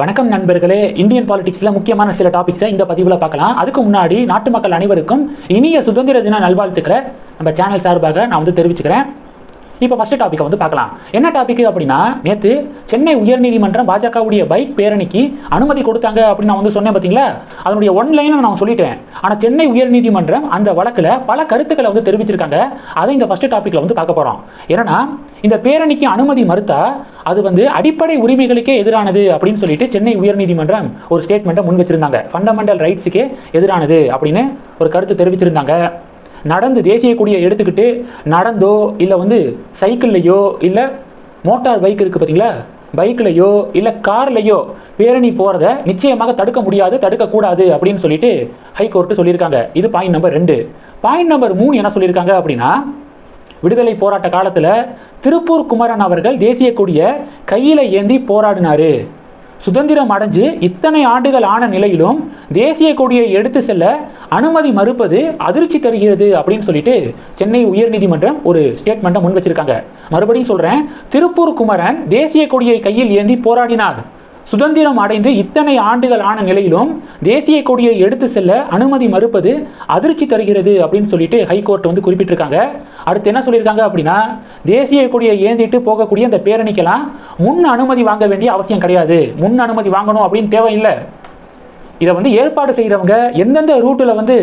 வணக்கம் நண்பர்களே. இந்தியன் பாலிடிக்ஸில் முக்கியமான சில டாபிக்ஸை இந்த பதிவில் பார்க்கலாம். அதுக்கு முன்னாடி நாட்டு மக்கள் அனைவருக்கும் இனிய சுதந்திர தின நல்வாழ்த்துக்களை. நம்ம சேனல் சார்பாக நான் வந்து தெரிவிச்சுக்கிறேன். இப்போ ஃபஸ்ட்டு டாப்பிக்கை வந்து பார்க்கலாம். என்ன டாபிக் அப்படின்னா நேற்று சென்னை உயர்நீதிமன்றம் பாஜகவுடைய பைக் பேரணிக்கு அனுமதி கொடுத்தாங்க அப்படின்னு நான் வந்து சொன்னேன் பார்த்தீங்களா அதனுடைய ஒன் லைனை நான் சொல்லிட்டேன். ஆனால் சென்னை உயர்நீதிமன்றம் அந்த வழக்கில் பல கருத்துக்களை வந்து தெரிவிச்சிருக்காங்க. அதை இந்த ஃபஸ்ட்டு டாப்பிக்கில் வந்து பார்க்க போகிறோம் ஏன்னா இந்த பேரணிக்கு அனுமதி மறுத்தா அது வந்து அடிப்படை உரிமைகளுக்கே எதிரானது அப்படின்னு சொல்லிட்டு சென்னை உயர்நீதிமன்றம் ஒரு ஸ்டேட்மெண்ட்டை முன் வச்சிருந்தாங்க. ஃபண்டமெண்டல் ரைட்ஸுக்கே எதிரானது அப்படின்னு ஒரு கருத்து தெரிவிச்சிருந்தாங்க. நடந்து தேசிய கொடியை எடுத்துக்கிட்டு நடந்தோ இல்லை வந்து சைக்கிள்லையோ இல்லை மோட்டார் பைக் இருக்குது பார்த்தீங்களா பைக்லையோ இல்லை கார்லையோ பேரணி போகிறத நிச்சயமாக தடுக்க முடியாது தடுக்கக்கூடாது அப்படின்னு சொல்லிட்டு ஹைகோர்ட்டு சொல்லியிருக்காங்க. இது பாயிண்ட் நம்பர் ரெண்டு. பாயிண்ட் நம்பர் மூணு என்ன சொல்லியிருக்காங்க அப்படின்னா விடுதலை போராட்ட காலத்தில் திருப்பூர் குமரன் அவர்கள் தேசிய கொடியை கையில் ஏந்தி போராடினாரு. சுதந்திரம் அடைஞ்சு இத்தனை ஆண்டுகள் ஆன நிலையிலும் தேசிய கொடியை எடுத்து செல்ல அனுமதி மறுப்பது அதிர்ச்சி தருகிறது அப்படின்னு சொல்லிட்டு சென்னை உயர்நீதிமன்றம் ஒரு ஸ்டேட்மெண்ட்டை முன் வச்சிருக்காங்க. மறுபடியும் சொல்றேன் திருப்பூர் குமரன் தேசிய கொடியை கையில் ஏந்தி போராடினார். சுதந்திரம் அடைந்து இத்தனை ஆண்டுகள் ஆன நிலையிலும் தேசிய கொடியை எடுத்து செல்ல அனுமதி மறுப்பது அதிர்ச்சி தருகிறது அப்படின்னு சொல்லிட்டு ஹைகோர்ட் வந்து குறிப்பிட்டிருக்காங்க. அடுத்து என்ன சொல்லியிருக்காங்க அப்படின்னா தேசிய கொடியை ஏந்திட்டு போகக்கூடிய அந்த பேரணிக்கெல்லாம் முன் அனுமதி வாங்க வேண்டிய அவசியம் கிடையாது. முன் அனுமதி வாங்கணும் அப்படின்னு தேவையில்லை. இதை வந்து ஏற்பாடு செய்கிறவங்க எந்தெந்த ரூட்டில் வந்து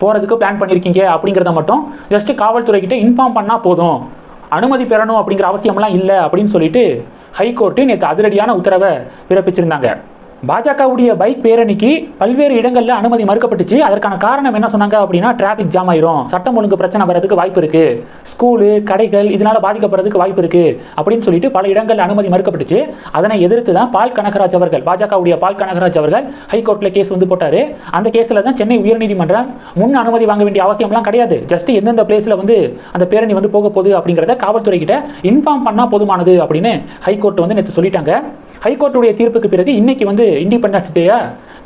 போகிறதுக்கு பிளான் பண்ணியிருக்கீங்க அப்படிங்கிறத மட்டும் ஜஸ்ட்டு காவல்துறைக்கிட்ட இன்ஃபார்ம் பண்ணால் போதும். அனுமதி பெறணும் அப்படிங்கிற அவசியம்லாம் இல்லை அப்படின்னு சொல்லிட்டு ஹைகோர்ட்டு நேற்று அதிரடியான உத்தரவை பிறப்பிச்சிருந்தாங்க. பாஜகவுடைய பைக் பேரணிக்கு பல்வேறு இடங்களில் அனுமதி மறுக்கப்பட்டுச்சு. அதற்கான காரணம் என்ன சொன்னாங்க அப்படின்னா டிராஃபிக் ஜாம் ஆயிரும். சட்டம் ஒழுங்கு பிரச்சனை வரதுக்கு வாய்ப்பு இருக்கு. ஸ்கூலு கடைகள் இதனால பாதிக்கப்படுறதுக்கு வாய்ப்பு இருக்கு. அப்படின்னு சொல்லிட்டு பல இடங்களில் அனுமதி மறுக்கப்பட்டுச்சு. அதனை எதிர்த்து தான் பால் கனகராஜ் அவர்கள் பாஜகவுடைய பால் கனகராஜ் அவர்கள் ஹைகோர்ட்ல கேஸ் வந்து போட்டாரு. அந்த கேஸ்ல தான் சென்னை உயர்நீதிமன்றம் முன் அனுமதி வாங்க வேண்டிய அவசியம்லாம் கிடையாது. ஜஸ்ட் எந்தெந்த பிளேஸ்ல வந்து அந்த பேரணி வந்து போக போகுது அப்படிங்கிறத காவல்துறை கிட்ட இன்ஃபார்ம் பண்ணா போதுமானது அப்படின்னு ஹைகோர்ட் வந்து நேற்று சொல்லிட்டாங்க. ஹைகோர்ட்டுடைய தீர்ப்புக்கு பிறகு இன்னைக்கு வந்து இண்டிபெண்டன்ஸ் டேயா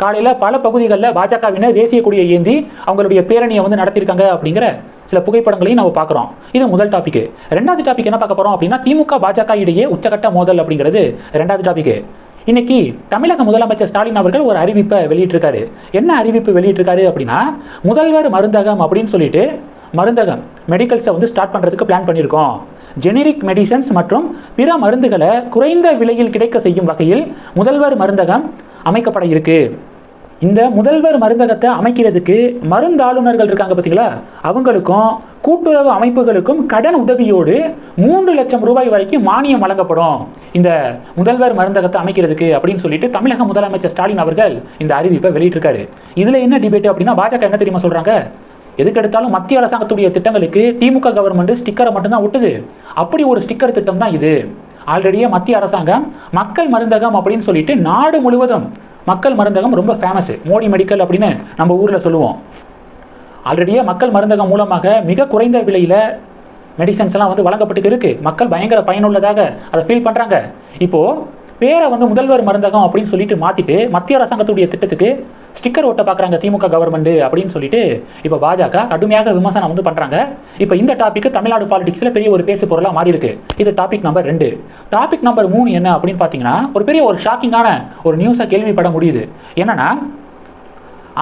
காலையில் பல பகுதிகளில் பாஜகவினர் தேசிய கொடியை ஏந்தி அவங்களுடைய பேரணியை வந்து நடத்தியிருக்காங்க அப்படிங்கிற சில புகைப்படங்களையும் நம்ம பார்க்குறோம். இது முதல் டாபிக் ரெண்டாவது டாபிக் என்ன பார்க்க போகிறோம் அப்படின்னா திமுக பாஜக இடையே உச்சகட்ட மோதல் அப்படிங்கிறது ரெண்டாவது டாபிக் இன்னைக்கு தமிழக முதலமைச்சர் ஸ்டாலின் அவர்கள் ஒரு அறிவிப்பை வெளியிட்டிருக்காரு. என்ன அறிவிப்பு வெளியிட்டிருக்காரு அப்படின்னா முதல்வர் மருந்தகம் அப்படின்னு சொல்லிட்டு மருந்தகம் மெடிக்கல்ஸை வந்து ஸ்டார்ட் பண்ணுறதுக்கு பிளான் பண்ணியிருக்கோம். ஜெனரிக் மெடிசன்ஸ் மற்றும் பிற மருந்துகளை குறைந்த விலையில் கிடைக்க செய்யும் வகையில் முதல்வர் மருந்தகம் அமைக்கப்பட இருக்கு. இந்த முதல்வர் மருந்தகத்தை அமைக்கிறதுக்கு மருந்தாளுநர்கள் இருக்காங்க பார்த்தீங்களா அவங்களுக்கும் கூட்டுறவு அமைப்புகளுக்கும் கடன் உதவியோடு மூன்று லட்சம் ரூபாய் வரைக்கும் மானியம் வழங்கப்படும். இந்த முதல்வர் மருந்தகத்தை அமைக்கிறதுக்கு அப்படின்னு சொல்லிட்டு தமிழக முதலமைச்சர் ஸ்டாலின் அவர்கள் இந்த அறிவிப்பை வெளியிட்டிருக்காரு. இதில் என்ன டிபேட் அப்படின்னா பாஜக என்ன தெரியுமா சொல்கிறாங்க எதுக்கெடுத்தாலும் மத்திய அரசாங்கத்துடைய திட்டங்களுக்கு திமுக கவர்மெண்ட் ஸ்டிக்கரை மட்டும்தான் ஒட்டுது. அப்படி ஒரு ஸ்டிக்கர் திட்டம் தான் இது. ஆல்ரெடியே மத்திய அரசாங்கம் மக்கள் மருந்தகம் அப்படின்னு சொல்லிட்டு நாடு முழுவதும் மக்கள் மருந்தகம் ரொம்ப ஃபேமஸ் மோடி மெடிக்கல் அப்படின்னு நம்ம ஊரில் சொல்லுவோம். ஆல்ரெடியே மக்கள் மருந்தகம் மூலமாக மிக குறைந்த விலையில் மெடிசன்ஸ் எல்லாம் வந்து வழங்கப்பட்டு இருக்குது மக்கள் பயங்கர பயனுள்ளதாக அதை ஃபீல் பண்ணுறாங்க இப்போது பேரை வந்து முதல்வர் மருந்தகம் அப்படின்னு சொல்லிட்டு மாற்றிட்டு மத்திய அரசாங்கத்துடைய திட்டத்துக்கு ஸ்டிக்கர் ஒட்ட பார்க்குறாங்க திமுக கவர்மெண்ட் அப்படின்னு சொல்லிட்டு இப்போ பாஜக கடுமையாக விமர்சனம் வந்து பண்ணுறாங்க இப்போ இந்த டாபிக் தமிழ்நாடு பாலிடிக்ஸில் பெரிய ஒரு பேசு பொருளாக மாறி இருக்கு. இது டாபிக் நம்பர் ரெண்டு. டாபிக் நம்பர் மூணு என்ன அப்படின்னு பார்த்தீங்கன்னா ஒரு பெரிய ஒரு ஷாக்கிங்கான ஒரு நியூஸை கேள்விப்பட முடியுது. என்னன்னா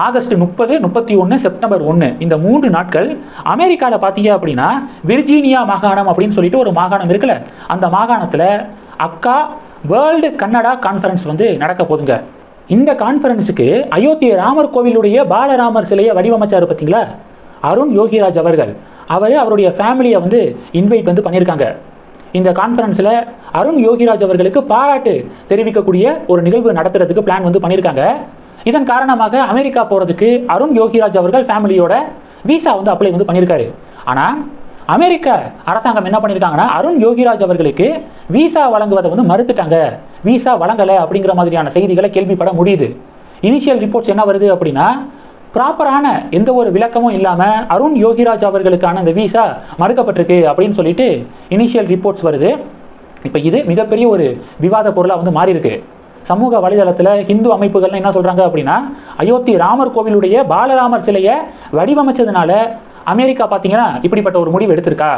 ஆகஸ்ட் முப்பது முப்பத்தி ஒன்று செப்டம்பர் ஒன்று இந்த மூன்று நாட்கள் அமெரிக்காவில் பார்த்தீங்க அப்படின்னா விர்ஜீனியா மாகாணம் அப்படின்னு சொல்லிட்டு ஒரு மாகாணம் இருக்குல்ல. அந்த மாகாணத்தில் அக்கா வேர்ல்டு கன்னடா கான்ஃபரன்ஸ் வந்து நடக்க போதுங்க. இந்த கான்ஃபரன்ஸுக்கு அயோத்திய ராமர் கோவிலுடைய பாலராமர் சிலையை வடிவமைச்சார் பார்த்தீங்களா அருண் யோகிராஜ் அவர்கள். அவர் அவருடைய ஃபேமிலியை வந்து இன்வைட் வந்து பண்ணியிருக்காங்க இந்த கான்ஃபரன்ஸில் அருண் யோகிராஜ் அவர்களுக்கு பாராட்டு தெரிவிக்கக்கூடிய ஒரு நிகழ்வு நடத்துறதுக்கு பிளான் வந்து பண்ணியிருக்காங்க இதன் காரணமாக அமெரிக்கா போகிறதுக்கு அருண் யோகிராஜ் அவர்கள் ஃபேமிலியோட விசா வந்து அப்ளை வந்து பண்ணியிருக்காரு ஆனால் அமெரிக்க அரசாங்கம் என்ன பண்ணியிருக்காங்கன்னா அருண் யோகிராஜ் அவர்களுக்கு விசா வழங்குவதை வந்து மறுத்துட்டாங்க. விசா வழங்கலை அப்படிங்கிற மாதிரியான செய்திகளை கேள்விப்பட முடியுது. இனிஷியல் ரிப்போர்ட்ஸ் என்ன வருது அப்படின்னா ப்ராப்பரான எந்த ஒரு விளக்கமும் இல்லாமல் அருண் யோகிராஜ் அவர்களுக்கான அந்த விசா மறுக்கப்பட்டிருக்கு அப்படின்னு சொல்லிட்டு இனிஷியல் ரிப்போர்ட்ஸ் வருது. இப்போ இது மிகப்பெரிய ஒரு விவாத பொருளாக வந்து மாறி இருக்கு சமூக வலைதளத்தில் ஹிந்து அமைப்புகள்லாம் என்ன சொல்கிறாங்க அப்படின்னா அயோத்தி ராமர் கோவிலுடைய பாலராமர் சிலையை வடிவமைச்சதுனால அமெரிக்கா பார்த்தீங்கன்னா இப்படிப்பட்ட ஒரு முடிவு எடுத்திருக்கா?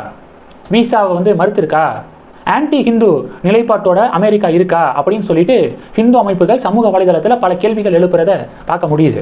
விசாவை வந்து மறுத்திருக்கா? ஆன்டி ஹிந்து நிலைப்பாட்டோட அமெரிக்கா இருக்கா? அப்படின்னு சொல்லிட்டு ஹிந்து அமைப்புகள் சமூக வலைதளத்தில் பல கேள்விகள் எழுப்புறத பார்க்க முடியுது.